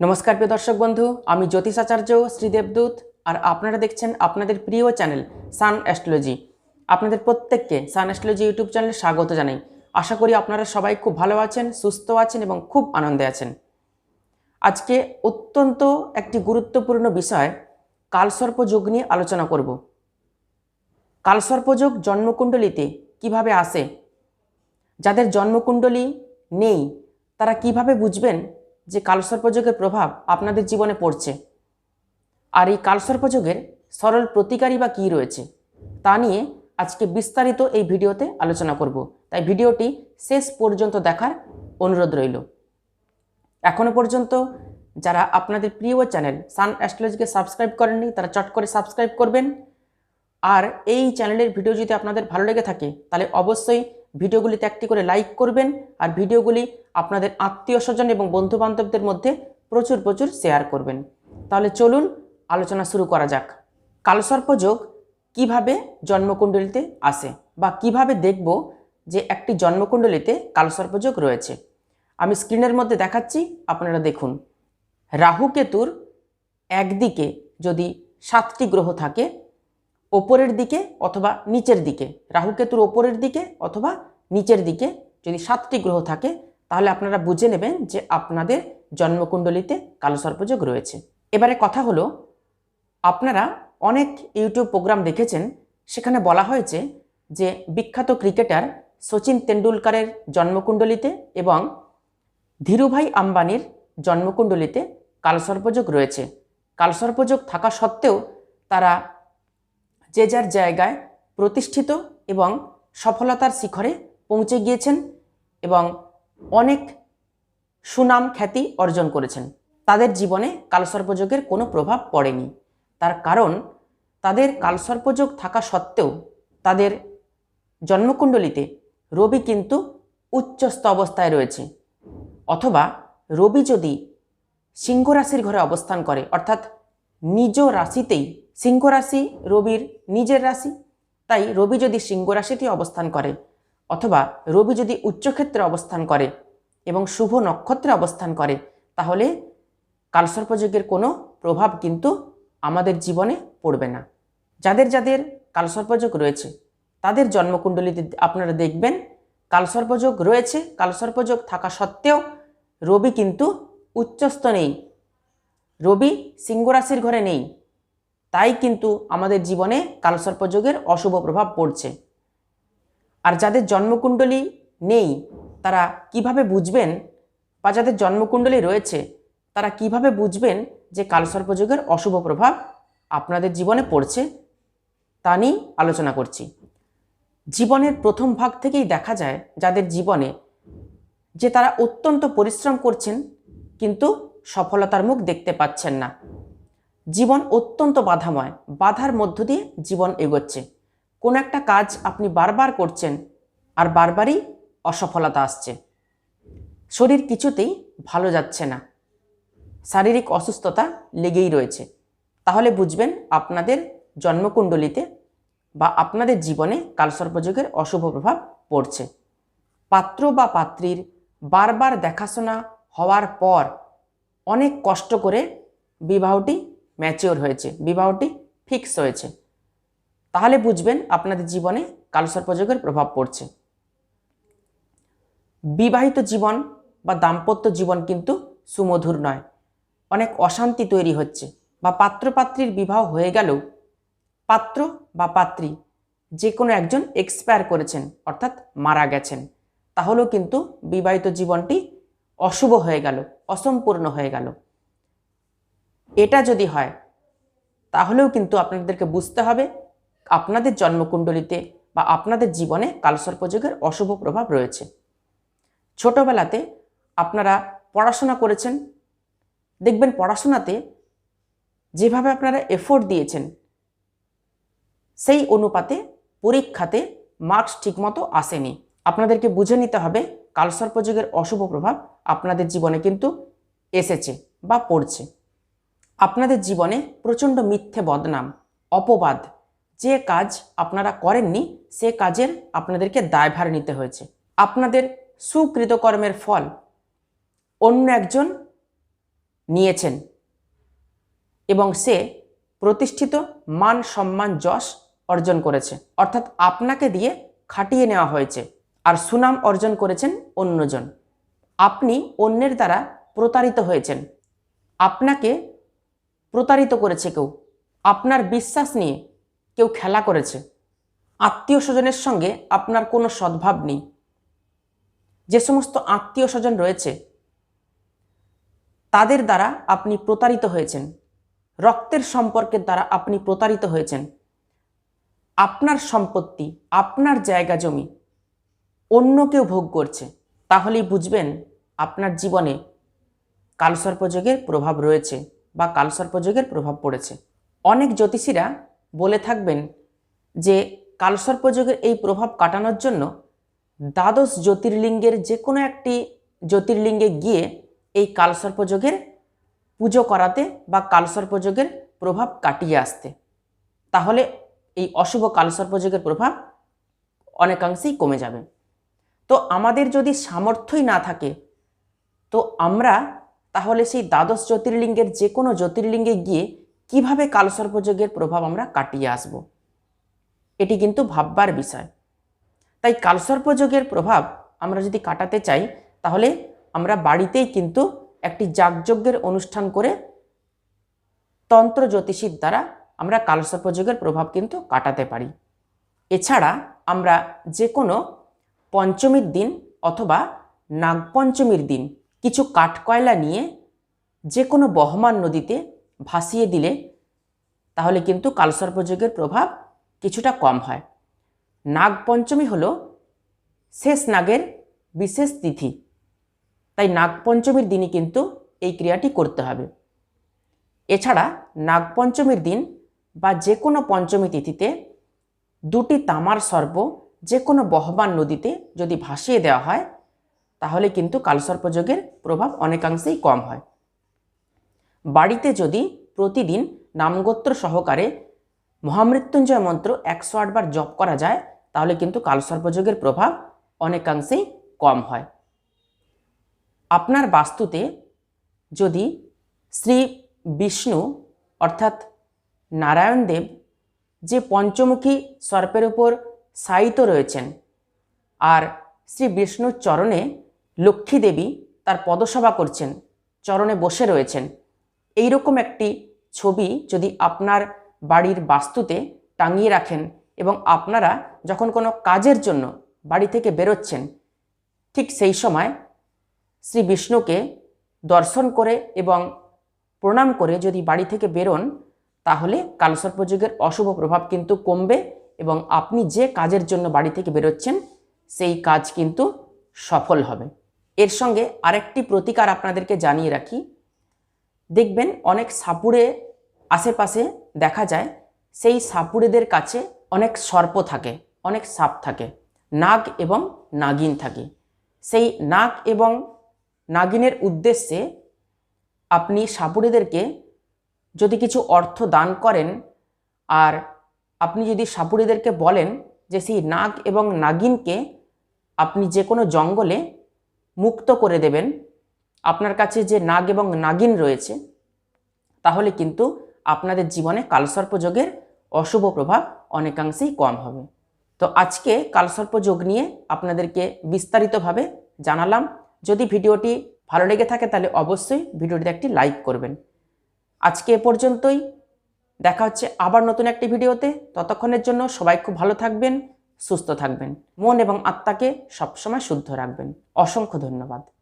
নমস্কার প্রিয় দর্শক বন্ধু, আমি জ্যোতিষ আচার্য শ্রীদেবদূত আর আপনারা দেখছেন আপনাদের প্রিয় চ্যানেল সান অ্যাস্ট্রোলজি। আপনাদের প্রত্যেককে সান অ্যাস্ট্রোলজি ইউটিউব চ্যানেলে স্বাগত জানাই। আশা করি আপনারা সবাই খুব ভালো আছেন, সুস্থ আছেন এবং খুব আনন্দে আছেন। আজকে অত্যন্ত একটি গুরুত্বপূর্ণ বিষয় কালসর্পযোগ নিয়ে আলোচনা করব। কালসর্পযোগ জন্মকুণ্ডলিতে কীভাবে আসে? যাদের জন্মকুণ্ডলী নেই, তারা কীভাবে বুঝবেন? যে কালসর্পযোগের প্রভাব আপনাদের জীবনে পড়ছে। আর এই কালসর্পযোগের সরল প্রতিকারী বা কী রয়েছে, তা নিয়ে আজকে বিস্তারিত এই ভিডিওতে আলোচনা করব। তাই ভিডিওটি শেষ পর্যন্ত দেখার অনুরোধ রইল। এখনও পর্যন্ত যারা আপনাদের প্রিয় চ্যানেল সান অ্যাস্ট্রোলজিকে সাবস্ক্রাইব করেননি, তারা চট করে সাবস্ক্রাইব করবেন। আর এই চ্যানেলের ভিডিও যদি আপনাদের ভালো লেগে থাকে, তাহলে অবশ্যই ভিডিওগুলিতে একটি করে লাইক করবেন আর ভিডিওগুলি আপনাদের আত্মীয় স্বজন এবং বন্ধু বান্ধবদের মধ্যে প্রচুর প্রচুর শেয়ার করবেন। তাহলে চলুন আলোচনা শুরু করা যাক। কালসর্পযোগ কীভাবে জন্মকুণ্ডলিতে আসে বা কীভাবে দেখব যে একটি জন্মকুণ্ডলিতে কালসর্পযোগ রয়েছে? আমি স্ক্রিনের মধ্যে দেখাচ্ছি, আপনারা দেখুন। রাহু কেতুর একদিকে যদি সাতটি গ্রহ থাকে ওপরের দিকে অথবা নিচের দিকে। রাহুকেতুর ওপরের দিকে অথবা নিচের দিকে যদি সাতটি গ্রহ থাকে, তাহলে আপনারা বুঝে নেবেন যে আপনাদের জন্মকুণ্ডলিতে কালসর্পযোগ রয়েছে। এবারে কথা হলো, আপনারা অনেক ইউটিউব প্রোগ্রাম দেখেছেন, সেখানে বলা হয়েছে যে বিখ্যাত ক্রিকেটার সচিন তেন্ডুলকারের জন্মকুণ্ডলিতে এবং ধীরুভাই আম্বানির জন্মকুণ্ডলিতে কালসর্পযোগ রয়েছে। কালসর্পযোগ থাকা সত্ত্বেও তারা যে যার জায়গায় প্রতিষ্ঠিত এবং সফলতার শিখরে পৌঁছে গিয়েছেন এবং অনেক সুনাম খ্যাতি অর্জন করেছেন। তাদের জীবনে কালসর্পযোগের কোনো প্রভাব পড়েনি। তার কারণ, তাদের কালসর্পযোগ থাকা সত্ত্বেও তাদের জন্মকুণ্ডলিতে রবি কিন্তু উচ্চস্থ অবস্থায় রয়েছে। অথবা রবি যদি সিংহ রাশির ঘরে অবস্থান করে, অর্থাৎ নিজ রাশিতেই সিংহ রাশি, রবির নিজের রাশি। তাই রবি যদি সিংহ রাশিতে অবস্থান করে অথবা রবি যদি উচ্চক্ষেত্রে অবস্থান করে এবং শুভ নক্ষত্রে অবস্থান করে, তাহলে কালসর্পযোগের কোনো প্রভাব কিন্তু আমাদের জীবনে পড়বে না। যাদের যাদের কালসর্পযোগ রয়েছে, তাদের জন্মকুণ্ডলিতে আপনারা দেখবেন কালসর্পযোগ রয়েছে। কালসর্পযোগ থাকা সত্ত্বেও রবি কিন্তু উচ্চস্থ নেই। রবি সিংহ রাশির ঘরে নেই। তাই কিন্তু আমাদের জীবনে কালসর্পযোগের অশুভ প্রভাব পড়ছে। আর যাদের জন্মকুণ্ডলী নেই, তারা কীভাবে বুঝবেন? বা যাদের জন্মকুণ্ডলী রয়েছে, তারা কীভাবে বুঝবেন যে কালসর্পযোগের অশুভ প্রভাব আপনাদের জীবনে পড়ছে? তা নিয়েই আলোচনা করছি। জীবনের প্রথম ভাগ থেকেই দেখা যায় যাদের জীবনে যে তারা অত্যন্ত পরিশ্রম করছেন, কিন্তু সফলতার মুখ দেখতে পাচ্ছেন না। জীবন অত্যন্ত বাধাময়, বাধার মধ্য দিয়ে জীবন এগোচ্ছে। কোনো একটা কাজ আপনি বারবার করছেন, আর বারবারই অসফলতা আসছে। শরীর কিছুতেই ভালো যাচ্ছে না। শারীরিক অসুস্থতা লেগেই রয়েছে। তাহলে বুঝবেন আপনাদের জন্মকুণ্ডলিতে বা আপনাদের জীবনে কালসর্পযোগের অশুভ প্রভাব পড়ছে। পাত্র বা পাত্রীর বারবার দেখাশোনা হওয়ার পর অনেক কষ্ট করে বিবাহটি ম্যাচিওর হয়েছে, বিবাহটি ফিক্স হয়েছে। তাহলে বুঝবেন আপনাদের জীবনে কালসর্পযোগের প্রভাব পড়ছে। বিবাহিত জীবন বা দাম্পত্য জীবন কিন্তু সুমধুর নয়, অনেক অশান্তি তৈরি হচ্ছে বা পাত্রপাত্রীর বিবাহ হয়ে গেলেও পাত্র বা পাত্রী যে কোনো একজন এক্সপায়ার করেছেন, অর্থাৎ মারা গেছেন, তাহলেও কিন্তু বিবাহিত জীবনটি অশুভ হয়ে গেল, অসম্পূর্ণ হয়ে গেল। এটা যদি হয়, তাহলেও কিন্তু আপনাদেরকে বুঝতে হবে আপনাদের জন্মকুণ্ডলিতে বা আপনাদের জীবনে কালসর্পযোগের অশুভ প্রভাব রয়েছে। ছোটবেলাতে আপনারা পড়াশোনা করেছেন, দেখবেন পড়াশোনাতে যেভাবে আপনারা এফোর্ট দিয়েছেন, সেই অনুপাতে পরীক্ষাতে মার্কস ঠিকমতো আসেনি। আপনাদেরকে বুঝে নিতে হবে কালসর্পযোগের অশুভ প্রভাব আপনাদের জীবনে কিন্তু এসেছে বা পড়ছে। আপনাদের জীবনে প্রচণ্ড মিথ্যে বদনাম, অপবাদ, যে কাজ আপনারা করেননি, সে কাজের আপনাদেরকে দায়ভার নিতে হয়েছে। আপনাদের সুকৃতকর্মের ফল অন্য একজন নিয়েছেন এবং সে প্রতিষ্ঠিত মান সম্মান যশ অর্জন করেছে। অর্থাৎ আপনাকে দিয়ে খাটিয়ে নেওয়া হয়েছে আর সুনাম অর্জন করেছেন অন্যজন। আপনি অন্যের দ্বারা প্রতারিত হয়েছেন। আপনাকে প্রতারিত করেছে কেউ, আপনার বিশ্বাস নিয়ে কেউ খেলা করেছে, আত্মীয় স্বজনের সঙ্গে আপনার কোনো সদ্ভাব নেই, যে সমস্ত আত্মীয় স্বজন রয়েছে, তাদের দ্বারা আপনি প্রতারিত হয়েছেন, রক্তের সম্পর্কের দ্বারা আপনি প্রতারিত হয়েছেন, আপনার সম্পত্তি, আপনার জায়গা জমি, অন্য কেউ ভোগ করছে, তাহলেই বুঝবেন আপনার জীবনে কালসর্পযোগের প্রভাব রয়েছে। বা কালসর্পযোগের প্রভাব পড়েছে। অনেক জ্যোতিষীরা বলে থাকবেন যে কালসর্পযোগের এই প্রভাব কাটানোর জন্য দ্বাদশ জ্যোতির্লিঙ্গের যে কোনো একটি জ্যোতির্লিঙ্গে গিয়ে এই কালসর্পযোগের পুজো করাতে বা কালসর্পযোগের প্রভাব কাটিয়ে আসতে। তাহলে এই অশুভ কালসর্পযোগের প্রভাব অনেকাংশেই কমে যাবে। তো আমাদের যদি সামর্থ্যই না থাকে, তো আমরা তাহলে সেই দ্বাদশ জ্যোতির্লিঙ্গের যে কোনো জ্যোতির্লিঙ্গে গিয়ে কীভাবে কালসর্পযোগের প্রভাব আমরা কাটিয়ে আসব? এটি কিন্তু ভাববার বিষয়। তাই কালসর্পযোগের প্রভাব আমরা যদি কাটাতে চাই, তাহলে আমরা বাড়িতেই কিন্তু একটি যাগযজ্ঞের অনুষ্ঠান করে তন্ত্র জ্যোতিষীর দ্বারা আমরা কালসর্পযোগের প্রভাব কিন্তু কাটাতে পারি। এছাড়া আমরা যে কোনো পঞ্চমীর দিন অথবা নাগপঞ্চমীর দিন কিছু কাঠকয়লা নিয়ে যে কোনো বহমান নদীতে ভাসিয়ে দিলে তাহলে কিন্তু কালসর্পযোগের প্রভাব কিছুটা কম হয়। নাগপঞ্চমী হলো শেষ নাগের বিশেষ তিথি। তাই নাগপঞ্চমীর দিনই কিন্তু এই ক্রিয়াটি করতে হবে। এছাড়া নাগপঞ্চমীর দিন বা যে কোনো পঞ্চমী তিথিতে দুটি তামার সর্প যে কোনো বহমান নদীতে যদি ভাসিয়ে দেওয়া হয় তাহলে কিন্তু কালসর্পযোগের প্রভাব অনেকাংশেই কম হয়। বাড়িতে যদি প্রতিদিন নামগোত্র সহকারে মহামৃত্যুঞ্জয় মন্ত্র একশো আটবার জপ করা যায়, তাহলে কিন্তু কালসর্পযোগের প্রভাব অনেকাংশেই কম হয়। আপনার বাস্তুতে যদি শ্রী বিষ্ণু অর্থাৎ নারায়ণদেব যে পঞ্চমুখী সর্পের উপর শায়িত রয়েছেন, আর শ্রী বিষ্ণুর চরণে লক্ষ্মী দেবী তার পদসভা করছেন, চরণে বসে রয়েছেন। এই রকম একটি ছবি যদি আপনার বাড়ির বাস্তুতে টাঙিয়ে রাখেন এবং আপনারা যখন কোনো কাজের জন্য বাড়ি থেকে বেরোচ্ছেন, ঠিক সেই সময় শ্রী বিষ্ণুকে দর্শন করে এবং প্রণাম করে যদি বাড়ি থেকে বেরোন, তাহলে কালসর্পযোগের অশুভ প্রভাব কিন্তু কমবে এবং আপনি যে কাজের জন্য বাড়ি থেকে বেরোচ্ছেন, সেই কাজ কিন্তু সফল হবে। এর সঙ্গে আরেকটি প্রতিকার আপনাদেরকে জানিয়ে রাখি। দেখবেন অনেক সাপুড়ে আশেপাশে দেখা যায়, সেই সাপুড়েদের কাছে অনেক সর্প থাকে, অনেক সাপ থাকে, নাগ এবং নাগিন থাকে। সেই নাগ এবং নাগিনের উদ্দেশ্যে আপনি সাপুড়েদেরকে যদি কিছু অর্থ দান করেন, আর আপনি যদি সাপুড়েদেরকে বলেন যে, সেই নাগ এবং নাগিনকে আপনি যে কোনো জঙ্গলে মুক্ত করে দেবেন। আপনার কাছে যে নাগ এবং নাগিন রয়েছে, তাহলে কিন্তু আপনাদের জীবনে কালসর্পযোগের অশুভ প্রভাব অনেকাংশেই কম হবে। তো আজকে কালসর্পযোগ নিয়ে আপনাদেরকে বিস্তারিতভাবে জানালাম। যদি ভিডিওটি ভালো লেগে থাকে, তাহলে অবশ্যই ভিডিওটিতে একটি লাইক করবেন। আজকে এ পর্যন্তই। দেখা হচ্ছে আবার নতুন একটি ভিডিওতে। ততক্ষণের জন্য সবাই খুব ভালো থাকবেন। সুস্থ থাকবেন। মন এবং আত্মাকে সবসময় শুদ্ধ রাখবেন। অসংখ্য ধন্যবাদ।